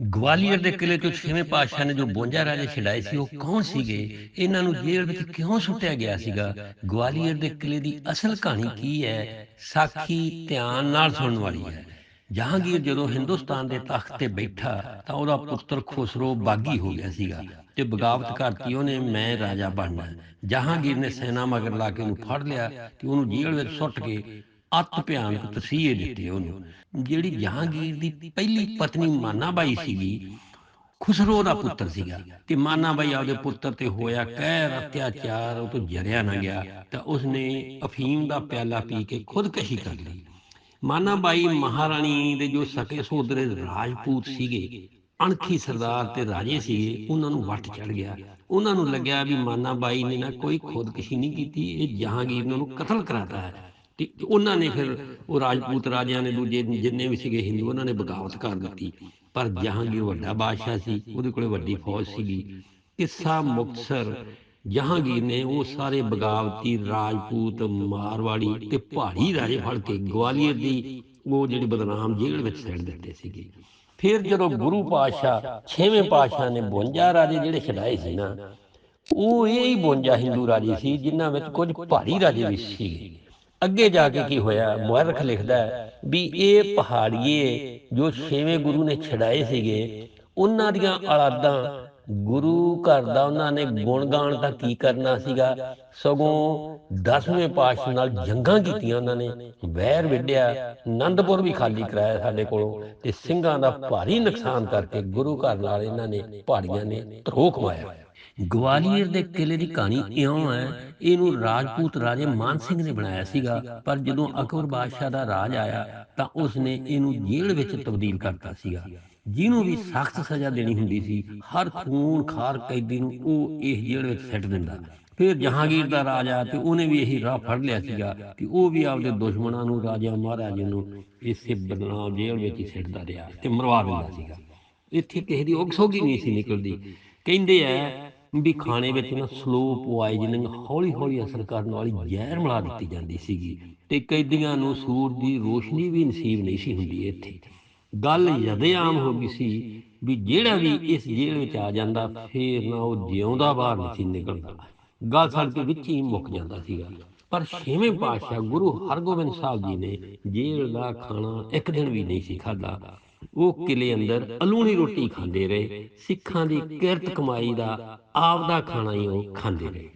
ਗਵਾਲੀਅਰ ਦੇ ਕਿਲੇ ਤੋਂ ਛੇਵੇਂ ਪਾਤਸ਼ਾਹ ਨੇ ਜੋ 52 ਰਾਜੇ ਛਡਾਏ ਸੀ ਉਹ ਕੌਣ ਸੀਗੇ ਇਹਨਾਂ ਨੂੰ ਜੇਲ੍ਹ ਵਿੱਚ ਕਿਉਂ ਸੁੱਟਿਆ ਗਿਆ ਸੀਗਾ ਗਵਾਲੀਅਰ ਦੇ ਕਿਲੇ ਦੀ ਅਸਲ ਕਹਾਣੀ ਕੀ ਹੈ ਸਾਖੀ ਧਿਆਨ ਨਾਲ ਸੁਣਨ ਵਾਲੀ ਹੈ ਜਹਾਂਗੀਰ ਜਦੋਂ ਹਿੰਦੁਸਤਾਨ ਦੇ ਤਖਤ ਤੇ ਬੈਠਾ ਤਾਂ ਉਹਦਾ ਪੁੱਤਰ ਖੁਸਰੋ ਬਾਗੀ ਹੋ ਗਿਆ ਸੀਗਾ ਤੇ ਬਗਾਵਤ ਕਰਤੀ ਉਹਨੇ ਮੈਂ ਰਾਜਾ ਬਣਨਾ। ਜਹਾਂਗੀਰ ਨੇ ਸੈਨਾ ਮਗਰ ਲਾ ਕੇ ਉਹਨੂੰ ਫੜ ਲਿਆ ਤੇ ਉਹਨੂੰ ਜੇਲ੍ਹ ਵਿੱਚ ਸੁੱਟ ਕੇ ਅਤ ਭਿਆਨਕ ਤਸੀਹੇ ਦਿੱਤੇ ਉਹਨੂੰ, ਜਿਹੜੀ ਜਹਾਂਗੀਰ ਦੀ ਪਹਿਲੀ ਪਤਨੀ ਮਾਨਾਬਾਈ ਸੀਗੀ। ਖੁਸਰੋ ਦਾ ਪੁੱਤਰ ਸੀਗਾ ਤੇ ਮਾਨਾਬਾਈ ਆਪਦੇ ਪੁੱਤਰ ਤੇ ਹੋਇਆ ਕਹਿਰ, ਅਤਿਆਚਾਰ, ਉਹ ਤੋਂ ਜਰਿਆ ਨਾ ਗਿਆ ਤਾਂ ਉਸਨੇ ਅਫੀਮ ਦਾ ਪਿਆਲਾ ਪੀ ਕੇ ਖੁਦਕਸ਼ੀ ਕਰ ਲਈ। ਮਾਨਾਬਾਈ ਮਹਾਰਾਣੀ ਦੇ ਜੋ ਸਕੇ ਸੋਦਰੇ ਰਾਜਪੂਤ ਸੀਗੇ, ਅਣਖੀ ਸਰਦਾਰ ਤੇ ਰਾਜੇ ਸੀਗੇ, ਉਹਨਾਂ ਨੂੰ ਵੱਟ ਚੜ ਗਿਆ। ਉਹਨਾਂ ਨੂੰ ਲੱਗਿਆ ਵੀ ਮਾਨਾਬਾਈ ਨੇ ਨਾ ਕੋਈ ਖੁਦਕਸ਼ੀ ਨਹੀਂ ਕੀਤੀ, ਇਹ ਜਹਾਂਗੀਰ ਨੇ ਉਹਨੂੰ ਕਤਲ ਕਰਾਤਾ ਹੈ। ਤੇ ਉਹਨਾਂ ਨੇ ਫਿਰ ਉਹ ਰਾਜਪੂਤ ਰਾਜਿਆਂ ਨੇ ਦੂਜੇ ਜਿੰਨੇ ਵੀ ਸੀਗੇ ਹਿੰਦੂ ਉਹਨਾਂ ਨੇ ਬਗਾਵਤ ਕਰ ਦਿੱਤੀ। ਪਰ ਜਹਾਂਗੀਰ ਵੱਡਾ ਬਾਦਸ਼ਾਹ ਸੀ ਉਹਦੇ ਕੋਲੇ ਵੱਡੀ ਫੌਜ ਸੀਗੀ। ਕਿੱਸਾ ਮੁਕਤਸਰ ਜਹਾਂਗੀਰ ਨੇ ਉਹ ਸਾਰੇ ਬਗਾਵਤੀ ਰਾਜਪੂਤ ਮਾਰਵਾੜੀ ਤੇ ਪਹਾੜੀ ਰਾਜੇ ਫੜ ਕੇ ਗਵਾਲੀਅਰ ਦੀ ਉਹ ਜਿਹੜੀ ਬਦਨਾਮ ਜੇਲ੍ਹ ਵਿੱਚ ਸੈੱਟ ਦਿੱਤੇ ਸੀਗੇ। ਫਿਰ ਜਦੋਂ ਗੁਰੂ ਪਾਤਸ਼ਾਹ ਛੇਵੇਂ ਪਾਤਸ਼ਾਹ ਨੇ 52 ਰਾਜੇ ਜਿਹੜੇ ਛਡਾਏ ਸੀ ਨਾ ਉਹ ਇਹ ਹੀ 52 ਹਿੰਦੂ ਰਾਜੇ ਸੀ ਜਿਨ੍ਹਾਂ ਵਿੱਚ ਕੁਝ ਪਹਾੜੀ ਰਾਜੇ ਵੀ ਸੀਗੇ ਅੱਗੇ ਜਾ ਕੇ ਕੀ ਹੋਇਆ? ਮੁਅਰਖ ਲਿਖਦਾ ਵੀ ਇਹ ਪਹਾੜੀਏ ਜੋ ਛੇਵੇਂ ਗੁਰੂ ਨੇ ਛਡਾਏ ਸੀਗੇ, ਉਹਨਾਂ ਦੀਆਂ ਔਲਾਦਾਂ ਗੁਰੂ ਘਰ ਦਾ ਉਹਨਾਂ ਨੇ ਗੁਣਗਾਨ ਤਾਂ ਕੀ ਕਰਨਾ ਸੀਗਾ? ਸਗੋਂ 10ਵੇਂ ਪਾਤਸ਼ਾਹ ਨਾਲ ਜੰਗਾਂ ਕੀਤੀਆਂ ਉਹਨਾਂ ਨੇ। ਵੈਰ ਵਿੱਢਿਆ ਆਨੰਦਪੁਰ ਵੀ ਖਾਲੀ ਕਰਾਇਆ ਸਾਡੇ ਕੋਲੋਂ ਤੇ ਸਿੰਘਾਂ ਦਾ ਭਾਰੀ ਨੁਕਸਾਨ ਕਰਕੇ ਗੁਰੂ ਘਰ ਨਾਲ ਇਹਨਾਂ ਨੇ ਪਹਾੜੀਆਂ ਨੇ ਧਰੋਹ ਕਮਾਇਆ ਗਵਾਲੀਅਰ ਦੇ ਕਿਲੇ ਦੀ ਕਹਾਣੀ ਇਉਂ ਹੈ, ਇਹਨੂੰ ਰਾਜਪੂਤ ਰਾਜੇ ਮਾਨ ਸਿੰਘ ਨੇ ਬਣਾਇਆ ਸੀਗਾ, ਪਰ ਜਦੋਂ ਅਕਬਰ ਬਾਦਸ਼ਾਹ ਦਾ ਰਾਜ ਆਇਆ ਤਾਂ ਉਸਨੇ ਇਹਨੂੰ ਜੇਲ੍ਹ ਵਿੱਚ ਤਬਦੀਲ ਕਰਤਾ ਸੀਗਾ। ਜਿਹਨੂੰ ਵੀ ਸਖਤ ਸਜ਼ਾ ਦੇਣੀ ਹੁੰਦੀ ਸੀ ਹਰ ਖੂਨ ਖਾਰ ਕੈਦੀ ਨੂੰ ਉਹ ਇਸ ਜੇਲ੍ਹ ਵਿੱਚ ਸੱਟ ਦਿੰਦਾ। ਫਿਰ ਜਹਾਂਗੀਰ ਦਾ ਰਾਜਾ ਤੇ ਉਹਨੇ ਵੀ ਇਹੀ ਰਾਹ ਫੜ ਲਿਆ ਸੀਗਾ ਕਿ ਉਹ ਵੀ ਆਪਦੇ ਦੁਸ਼ਮਣਾਂ ਨੂੰ ਰਾਜਾ ਮਹਾਰਾਜੇ ਨੂੰ ਇਸੇ ਬਦਨਾਮ ਜੇਲ੍ਹ ਵਿੱਚ ਹੀ ਸਿੱਟਦਾ ਰਿਹਾ ਤੇ ਮਰਵਾ ਦਿੰਦਾ ਸੀਗਾ। ਇੱਥੇ ਕਿਸੇ ਦੀ ਉਗਸੋਗੀ ਨਹੀਂ ਸੀ ਨਿਕਲਦੀ। ਕਹਿੰਦੇ ਐ ਵੀ ਖਾਣੇ ਵਿੱਚ ਨਾ ਸਲੋ ਪੋਇਜ਼ਨਿੰਗ ਹੌਲੀ ਹੌਲੀ ਅਸਰ ਕਰਨ ਵਾਲੀ ਜ਼ਹਿਰ ਮਿਲਾ ਦਿੱਤੀ ਜਾਂਦੀ ਸੀਗੀ ਤੇ ਕੈਦੀਆਂ ਨੂੰ ਸੂਰ ਦੀ ਰੋਸ਼ਨੀ ਵੀ ਨਸੀਬ ਨਹੀਂ ਸੀ ਹੁੰਦੀ ਇੱਥੇ। ਗੱਲ ਜਦੇ ਆਮ ਹੋ ਗਈ ਸੀ ਵੀ ਜਿਹੜਾ ਵੀ ਇਸ ਜੇਲ੍ਹ ਵਿੱਚ ਆ ਜਾਂਦਾ ਫੇਰ ਨਾ ਉਹ ਜਿਉਂਦਾ ਬਾਹਰ ਨਹੀਂ ਨਿਕਲਦਾ। ਗੱਲ ਸਾਡੇ ਦੇ ਵਿੱਚ ਹੀ ਮੁੱਕ ਜਾਂਦਾ ਸੀਗਾ। ਪਰ ਛੇਵੇਂ ਪਾਤਸ਼ਾਹ ਗੁਰੂ ਹਰਗੋਬਿੰਦ ਸਾਹਿਬ ਜੀ ਨੇ ਜੇਲ੍ਹ ਦਾ ਖਾਣਾ ਇੱਕ ਦਿਨ ਵੀ ਨਹੀਂ ਸੀ ਖਾਦਾ ਉਹ ਕਿਲੇ ਅੰਦਰ ਅਲੂਣੀ ਰੋਟੀ ਖਾਂਦੇ ਰਹੇ ਸਿੱਖਾਂ ਦੀ ਕਿਰਤ ਕਮਾਈ ਦਾ ਆਪਦਾ ਖਾਣਾ ਹੀ ਉਹ ਖਾਂਦੇ ਰਹੇ।